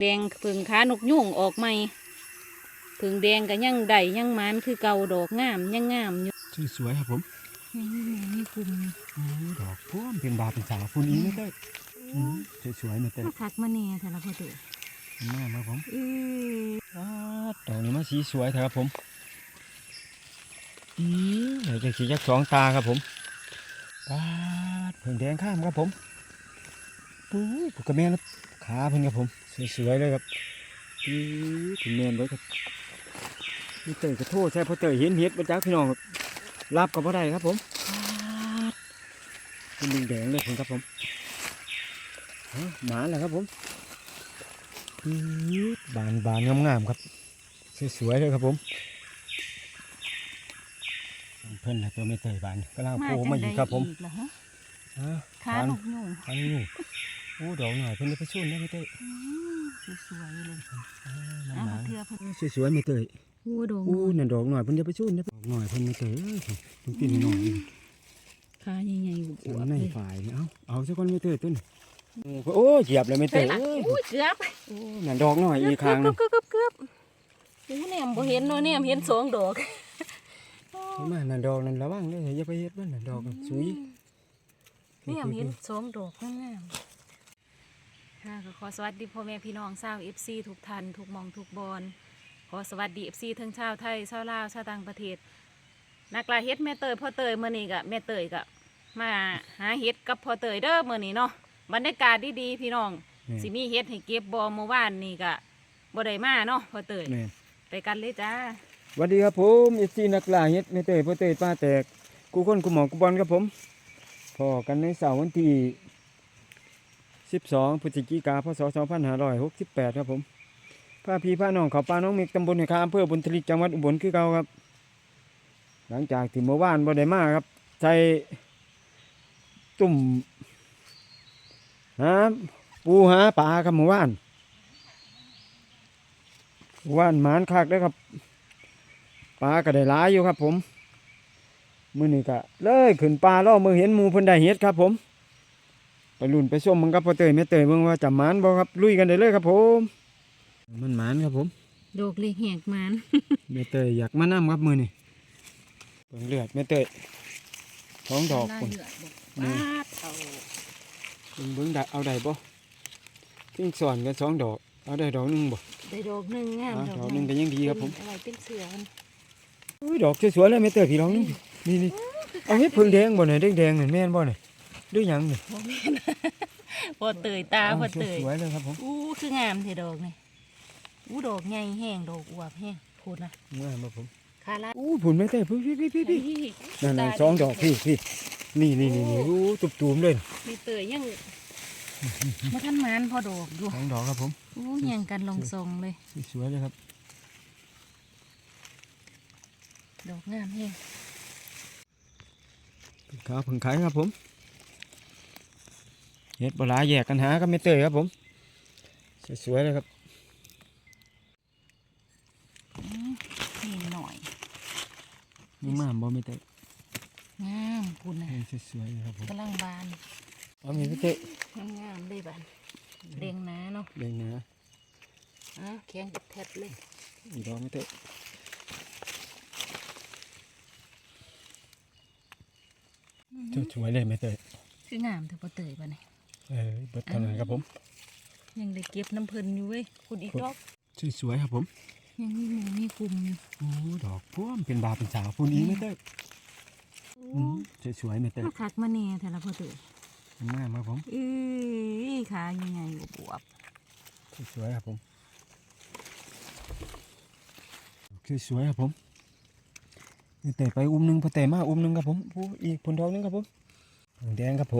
แดงผึ่งขานกยุ่งออกใหม่ผึ่งแดงก็ยังได้ยังหมันคือเก่าดอกงามยังงามอยู่สวยๆครับผมนี่นี่นี่คุมโอ้ดอกพ่วมเป็นบาเป็นสาวคุณอีไม่ได้อืมสวยๆมาเต้นคักมาแน่แต่ละพอเตอมากครับผมเอออ้าดอกนี้มาสีสวยเถอะครับผมอืมเดี๋ยวจะสีจักสองตาครับผมปาดเพิ่งแดงข้ามครับผมปุ้ยผูกกระแม่น ขาเพิ่นครับผม สวยๆเลยครับอือถึงแม่นเลยครับนี่เตยกระโทษใช่พอเตยเห็นเห็ดมาจากพี่น้องครับรับกับพ่ได้ครับผมปาดเป็นแดงๆเลยผมครับผมเอาหมาแล้วครับผมอืดบานบานงามๆครับ สวยๆเลยครับผมเพิ่นนะตัวไม่เตยบานกำลังโผล่มาอยู่ครับผมอีกเหรอฮะอ่าขานกยุ่งอันนี้โอ้ดอกหน่อยเพิ่นจะไปชุ่นนะไม่เตยอืมสวยๆเลยอ่าอะน้ำหมามาเทือเพิ่นสวยๆไม่เตยอู้ดอกอู้นั่นดอกหน่อยเพิ่นจะไปชุ่นนะดอกหน่อยเพิ่นไม่เตยเอ้ยต้องกินหน่อยขาใหญ่ๆอสววยบๆในเลยฝ่ายนี่เอาเอาซะก่อนไม่เตยต้นโอ้เหยียบเลยไม่เตเฮ้ยยล่ะเอ้ยอู้เกือบโอ้นั่นดอกหน่อยอีกครั้งหนึงเกือบเกือบเกือบอู้แหนมบ่เห็นเนาะแหนมเห็นสองดอกเห็นไหมานั่นดอกนั่นระวังเลยอย่าไปเฮ็ดมันนั่นดอกนั่นสวยแหนมเห็นสองดอกงามๆ ค่ะก็ขอสวัสดีพ่อแม่พี่น้องชาว FC ทุกท่านทุกหมองทุกบอลขอสวัสดี FC ทั้งชาวไทยชาวลาวชาวต่างประเทศนักลาเฮ็ดแม่เตยพ่อเตยมื้อนี้ก็แม่เตยก็มาหาเฮ็ดกับพ่อเตยเด้อมื้อนี้เนาะบรรยากาศดีๆพี่น้องนี่ สิมีเฮ็ดให้เก็บบ่เมื่อวานนี่ก็บ่ได้มาเนาะพ่อเตยแม่นไปกันเลยจ้าสวัสดีครับผมเอซีนักล่าเฮ็ดไม่เตยพ่อเตยป้าแตกกูคนกูหมอกูบอลครับผมพอกันในเสาร์วันที่ 12พฤศจิกาพศ2568 ครับผมพาพี่พาน้องเขาป้าน้องเมกตำบลในคาอำเภอบุญทลิกจังหวัดอุบลคือเก่าครับ หลังจากที่เมื่อวานบ่ได้มาครับใช้ตุ่มหาปูหาปลาครับเมื่อวานเมื่านหมานคักเด้อครับปลาก็ได้หลายอยู่ครับผม มือนี่ก็เลยขึ้นปลาล่อมือเห็นหมูเพิ่นได้เห็ดครับผม ไปลุ่นไปส้มมึงกับพ่อเตยแม่เตยมึงว่าจะหมานบ่ครับลุยกันได้เลยครับผม มันหมานครับผมดอกเล็กแหกมันแม่เตยอยากมานํครับมือนี่เบิ่งเลือดแม่เตยท้องดอกน่าคนเดือดบอกนี่ปาดเอาเบิ่งเบิ่งได้เอาได้บ่ทิ้งสอนกันสองดอกเอาได้ดอกหนึงบ่ได้ดอกหนึ่งงามอ่าดอกหนึงก็ยังดีครับผมอะไรเป็นเสือมันอุ้ยดอกสวยๆเลยแม่เตยพี่น้องนี่นี่นี่เอาเฮ็ดเพิ่งแดงบ่เนี่ยแดงๆนี่แม่นบ่เนี่ย หรือหยังนี่บ่แม่น พอเตยตาพอเตยสวยๆเลยครับผมอู้คืองามเทดอกนี่อู้ดอกใหญ่แห้งดอกอวบแห้งพูดนะงามครับผมคาราอู้ผุนไม่ได้พี่พี่พี่พี่พี่ไอ้นั่นตาๆสองดอกพี่พี่นี่นี่นี่นี่อู้ตุบตูมเลยมีเตยยังมาทันหมันพอดอกอยู่สองดอกครับผมอู้แย่งกันลงทรงเลย สวยเลยครับดอกงามแห้งขาวผึ่งขายครับผม เฮ็ดบลาแยกกันหาก็ไม่เตยครับผม สวยๆเลยครับนี่หน่อยนี่มามบ่ไม่เตยงามคุณนะสวยๆเลยครับผมกำลังบานเอามีไม่เตยงามเลยบานเรียงหนาเนาะเด้งนะอะแข็งแทบเลยอีกดอกไม่เตยสวยๆเลยไม่เตยคืองามเถอะพอเตยปะเนี่ย เออเบิดเท่านั้นครับผมยังได้เก็บน้ำเพลินอยู่เว้ยคุณอีกดอกสวยๆครับผม ยังมีหมูมีกลุ่มอยู่โอ้ดอกพ่วมเป็นบาเป็นสาวพุ่นอีไม่เตยอืมสวยๆไม่เตยคักมาแน่แต่ละพอเตยงามครับผมเอ้ยขาใหญ่ๆบวบสวยๆครับผมคือสวยครับผมนี่เตะไปอุ้มหนึงพอเตะมาอุ้มหนึงครับผมผู้อีกผลดอกหนึงครับผมแดงครับผ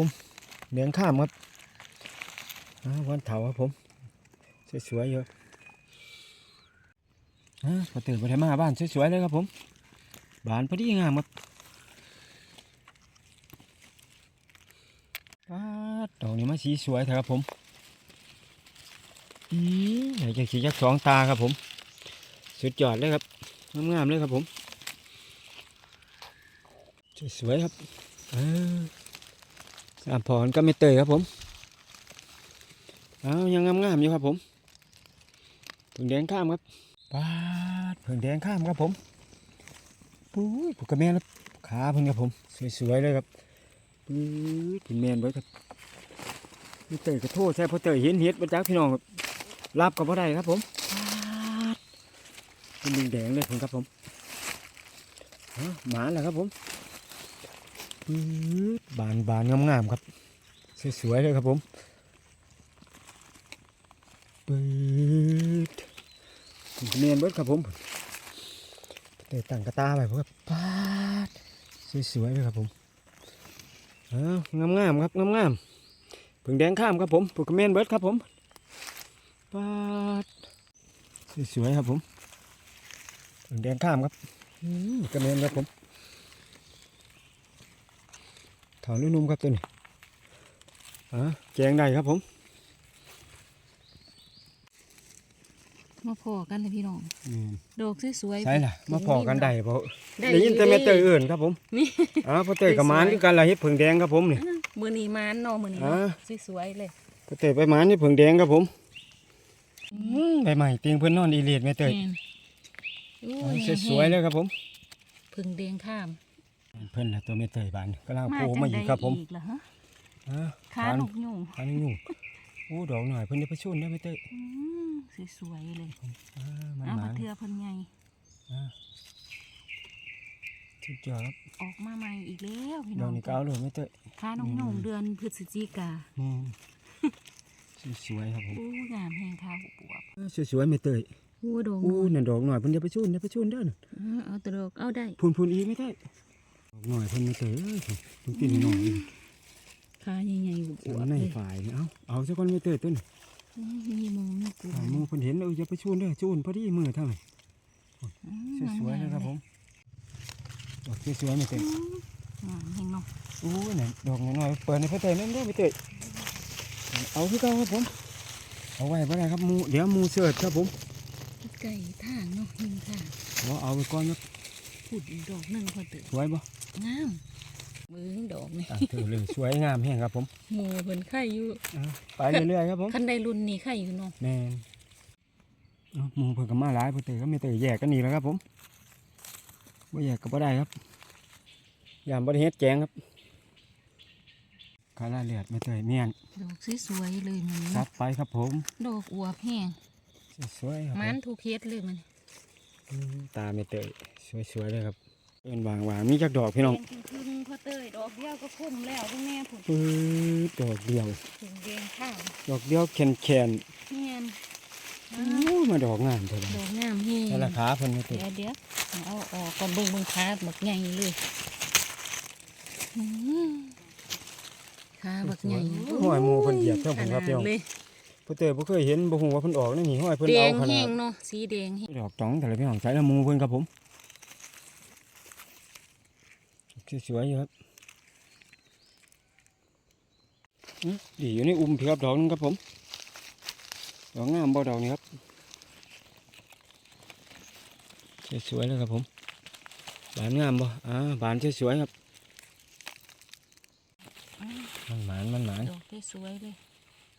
ม แดงข้ามครับอ่าวันเถาครับผมสวยๆเยอะพอเตะไปมาบ้านสวยๆเลยครับผมบานพอดีงามครับป๊าดดอกนี้มาสีสวยเถอะครับผมอืมอยากจะขี่จักสองตาครับผม สุดยอดเลยครับงามๆเลยครับผม สวยๆครับ เออ สามพรก็ไม่เตยครับผมเอายังงามๆอยู่ครับผมเพิ่งแดงข้ามครับปาดเพิ่งแดงข้ามครับผมปุ้ยผูกกระแมนแล้วขาเพิ่นครับผม สวยๆเลยครับปุ้ยถึงแมนไว้ครับนี่เตยกระโทษใช่เพราะเตยเห็นเห็ดมาจากพี่น้องครับรับกับพ่อได้ครับผมปาดเป็นแดงเลยผมครับผมหมาแล้วครับผม บานบานๆงามๆครับ สวยๆเลยครับผมปืดผมเนียนเบิดครับผมเตะตั้งกระตาไปพวกปาดสวยๆเลยครับผมเอ้างามครับงามๆผึ่งแดงข้ามครับผมปลูกเมนเบิดครับผมปาดสวยๆครับผมผึ่งแดงข้ามครับกระเมนครับผม ถอนนุ่มๆครับตัวนี้อ่าแกงได้ครับผมมาพอกันเลยพี่น้องอืมดอกสวยๆใช่ล่ะมาพอกันได้เพราะได้ได้ยินแต่แม่เตยอเอื่นครับผมนี่อ๋อพ่อเตยกับหมานคือกันละเฮ็ดเผิงแดงครับผมนี่มือนี้มานเนาะมือนี้อ่าสวยๆเลยพ่อเตยไปหมานเฮ็ดเผิงแดงครับผมอืมใบใหม่เตียงเพิ่นนอนอีเลียดแม่เตยแม่นโอ้อ๋อยสวยๆเลยครับผมพึ่งแดงข้าม เพิ่นน่ะตัวแม่เตยบานกำลังมาโผล่จัมางอีใดกครับผมอีกล่ะฮะอ่าขาหนกยุงขาหนกยุงโอ้ดอกหน่อยเพิ่นได้ไปชุ่นได้อแม่เตยอืมสวยๆเลยอ่ามันเอาหมามานเทือเพิ่นใหญ่อ่าสุดยอดครับออกมาใหม่อีกแล้วพี่ดน้ออกงนี้ก็เอาเลยแม่เตยขาหนกยุงเดือนพฤศจิกาอืมสวยๆครับผมอู้งามแหงขาวปวบอ่าสวยๆแม่เตยอู้ดอกอู้นั่นดอกหน่อยเพิ่นได้ไปชุ่นได้ไปชุ่นเด้อน่ะเออเอาแตะดอกเอาได้พูนพูนอีไม่ได้ หน่อยเพิ่นมาเต๋อเพิ่นกินหน่อยอีกขาใหญ่ๆอวบในๆเลยฝ่ายนี่เอาเอาซะก่อนไม่เต๋อต้นอืมมีหมูมีกูหาหมูเพิ่นเห็นเอออย่าไปชูนเด้อชูนพอดีมือเท่าไหร่อืมสวยๆนะครับผมดอกสวยๆไม่เต๋ออืมเห็นเนาะอู้นั่นดอกน้อยๆเปิดในพระเต๋อนั่นเด้อไม่เต๋อเอาคือเก่าครับผม เอาไว้บ่ได้ครับหมูเดี๋ยวหมูเสิร์ชครับผม ไก่ทางเนาะเห็นทางเอาเอาไปก่อนครับ พูดอีกดอกหนึงพอตื่นสวยบ่งามมือดอกนี่อะเถอะเลยสวยงามแฮงครับผมหมูเพิ่นไข่อยู่อะไปเรื่อยๆครับผมคันใดรุ่นนี้ไข่อยู่เนาะแม่นเอาหมูเพิ่นก็มาหลายพระเต๋อก็ไม่เต๋อแยกกันนี่แหล้วครับผมบ่แยกก็บ่ได้ครับยามบริเฮ็ดแจงครับคาราเลียดไม่เตยเมียนดอกสวยๆเลยมันครับไปครับผม ดอกอวบแห้งสวยๆครับผมันมทุกเฮ็ดเลยมันอืม ตาไม่เตยสวยๆเลยครับเป็นวางวางๆมีจักดอกพี่น้องแดงครึ่งๆพอเตยดอกเดียวก็คุ้มแล้วคุณแม่ผุดปื๊ดดอกเดียวถึงแดงข้าวดอกเดียวแขนแขนแม่นๆอู้มาดอกงามเท่าไหร่ดอกงามแห้งแต่ราคาเพิ่นไม่เตเดี๋ยยวเดี๋ยวเอาออกก่อนเบิ่งเบิ่งขาบักใหญ่เลยอืมขาบักใหญ่ห้อยหมูเพิ่นเหยียบเท่าผมครับพี่น้อง ขนาดเลยพ่อเตยบ่เคยเห็นบ่ฮู้ว่าเพิ่นออกนี่นี่ห้อยเพิ่นแดเอางขนาแห้ดงเนาะสีแดงแห้งดอกตองแต่ละพี่น้องใส่ละหมูเพิ่นครับผมสวยๆอยู่ครับอื้อดีอยู่ในอุ้มเพียบดอกนึงครับผมดอกงามบ่ดอกนี้ครับสวยๆเลยครับผมบานงามบ่อ่าบานสวยๆครับมันหมานมันหมานดอกสวยๆเลย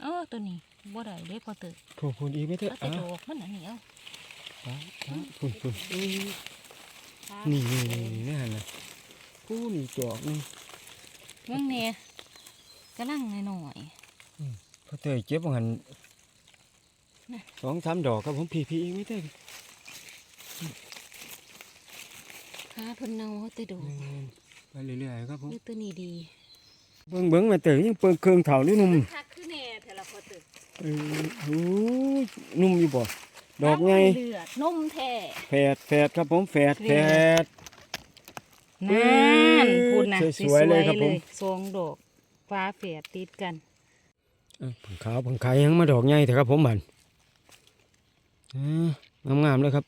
เออตัวนี้บ่ได้เด้พอเติบพูดพูดอีกไหมเถอะเอาแต่อ่าดอกมันอันนี้เอาอ่าอ่าพูดพูดนี่นี่นี่นี่นี่นน่ะกูนี่ดอกนี่เรื่องเนี่ยกำลังหน่อย พอเตยเจ็บว่าหันน่ะ สองสามดอกครับผมพี่พี่อีกไหมเตยๆขาเพิ่นเนาเอาแต่ดอกไปเรื่อยๆครับผม เออตัวนี้ดี เบิ่งเบิ่งแม่เตยยังเปิงเครื่องเถาหรือนุ่มคักคือแน่แต่ละพอ เติบเออโอ้ยนุ่มอยู่บ่ดอกไงเลือดนมแท้แฝดแฝดครับผมแฝดแฝดนั่นพูดนะสวยๆเลยครับผมสองดอกฟ้าแฝดติดกันเอ้ยผงขาวผงไข่ยังมาดอกใหญ่เถอะครับผมบันอ่างามๆเลยครับ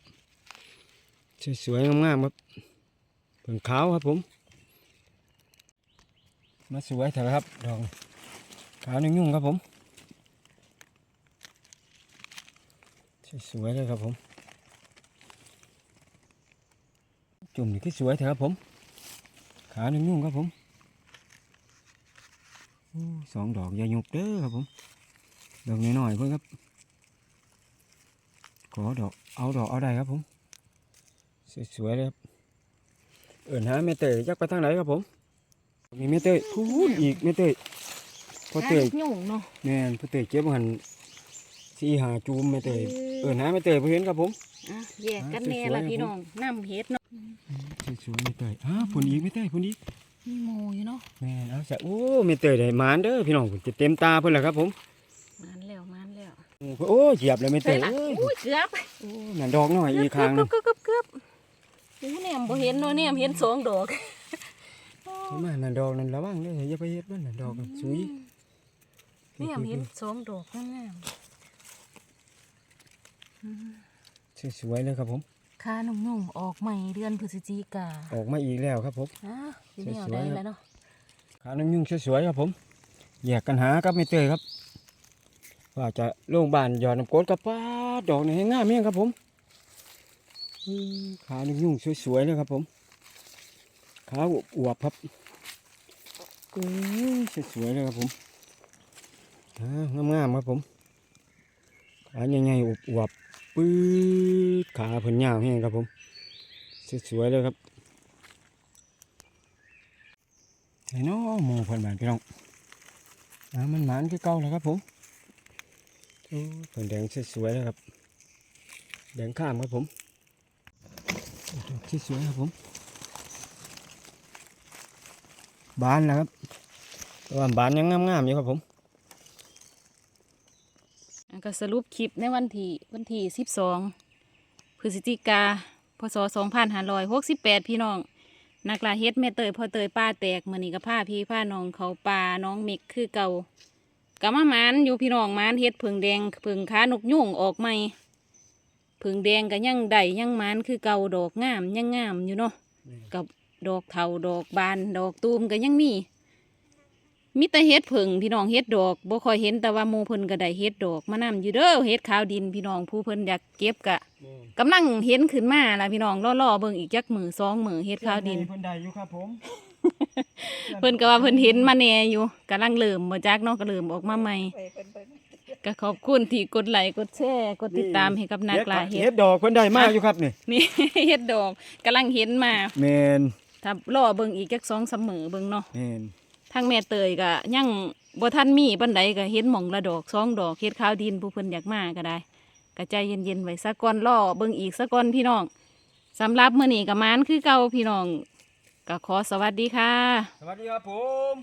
สวยๆงามๆครับผงขาวครับผม มาสวยเถอะครับดอกขาวนุ่งๆครับผม สวยๆเลยครับผม จุ่มนี่คือสวยเถอะครับผม ขานุ่งๆครับผมอู้สองดอกอย่าหยุกเด้อครับผมดอกน้อยๆเพื่อนครับ ขอดอกเอาดอกเอาได้ครับผม สวยๆเลยครับเอินหาแม่เตยยักไปทางไหนครับผม มีแม่เตยพูดอีกแม่เตยพ่อเตยยุ่งเนาะแม่นพ่อเตยเก็บหัน สี่หาจูมแม่เตยเอินหาแม่เตยเพื่เห็นครับผมอะแยกกันแน่สวยๆละครับพี่น้องน้ำเฮ็ดเนาะสวยๆแม่เตยอ้าผลอีกแม่เตยผลอีกมีหมูอยู่เนาะแม่นเอาซะโอ้แม่เตยได้หมานเด้อพี่น้องผมจะเต็มตาเพิ่นแหละครับผมมานแล้วมานแล้วโอ้เหยียบเลยแม่เตใส่ยละเอ้ยอุ้ยเกือบโอ้นั่นดอกน้อยอีกครั้งหนึงเกือบเกือบเกือบโอ้เนี่ยบ่เห็นเนาะเนี่ยเห็นสองดอกใช่ไหมนั่นดอกนั่นระวังเด้ออย่าไปเฮ็ดมันนั่นดอกนั่นสวยเนี่ยเห็นสองดอกงาม สวยๆเลยครับผมๆค่านุ่งๆออกใหม่เดือนพฤศจิกาออกมาอีกแล้วครับผมอะสิแนวสวยได้ๆแล้วเนาะขาน้ำยุ่งสวยๆครับผมแยกกันหากับไม่เตยครับ ว่าจะโรงพยาบาลหยอดน้ำกรดกับป้าดดอกนี่ให้งามเมี่ยงครับผมอืมขาน้ำยุ่งสวยๆเลยครับผมขาอวบๆครับอืมสวยๆเลยครับผมอ่างามๆครับผมขาใหญ่ๆอวบๆ ปื๊ดขาเพิ่นยาวแห้งครับผม สวยๆเลยครับไอ้น้อหมูเพิ่นบานพี่น้องอ่ามันหมานคือเก่าแล้วครับผมโอ้เพิ่นแดงสวยๆแล้วครับ แดงข้ามครับผมที่สวยครับผม บานแล้วครับต่ว่าบานยังงามๆอยู่ครับผม ก็สรุปคลิปในวันที่วันที่สิบสองพฤศจิกาพศสองพันห้าร้อยหกสิบแปดพี่น้อง นักลาเฮ็ดแม่เตยพ่อเตยป้าแตกมือนี้ก็ผ้าพี่ผ้าน้องเขาป่าน้องเมกคือเก่ากะมาหมานอยู่พี่น้องหมานเฮ็ดผึ่งแดงผึ่งขานกยุ่งออกใหม่ผึ่งแดงก็ยังได้ยังหมานคือเก่าดอกงามยังงามอยู่เนาะกับดอกเถาดอกบานดอกตูมก็ยังมี มีแต่เฮ็ดผึ่งพี่น้องเฮ็ดดอกบ่ค่อยเห็นแต่ว่าหมู่เพิ่นก็ได้เฮ็ดดอกมานำอยู่เด้อเฮ็ดขาวดินพี่น้องผู้เพิ่นอยากเก็บกะกำลังเห็นขึ้นมาล่ะพี่น้องล่อๆเบิ่งอีกจักมือสองมือเฮ็ดขาวดิน เพิ่นได้อยู่ครับผม เพิ่นก็ว่าเพิ่นเห็นมาแหน่อยู่กำลังเริ่มบ่จักเนาะก็เริ่มออกมาใหม่ก็ขอบคุณที่กดไลค์กดแชร์กดติดตามให้กับนักล่าเฮ็เฮ็ดดดอกเพิ่นได้มากอยู่ครับนี่นี่เฮ็ดดอกกำลังเห็นมาแม่นถ้ารอเบิ่งอีกจัก2 3มื้อเบิ่งเนาะแม่น ทางแม่เตยก็ยังบ่ทันมีปันใดก็เห็นหม่องละดอกสองดอกเฮ็ดข้าวดินผู้เพิ่นอยากมาก็ได้ก็ใจเย็นๆไว้สะก่อนล่อเบิ่งอีกสะก่อนพี่น้องสำหรับมื้อนี้ก็มานคือเก่าพี่น้องก็ขอสวัสดีค่ะ สวัสดีครับผม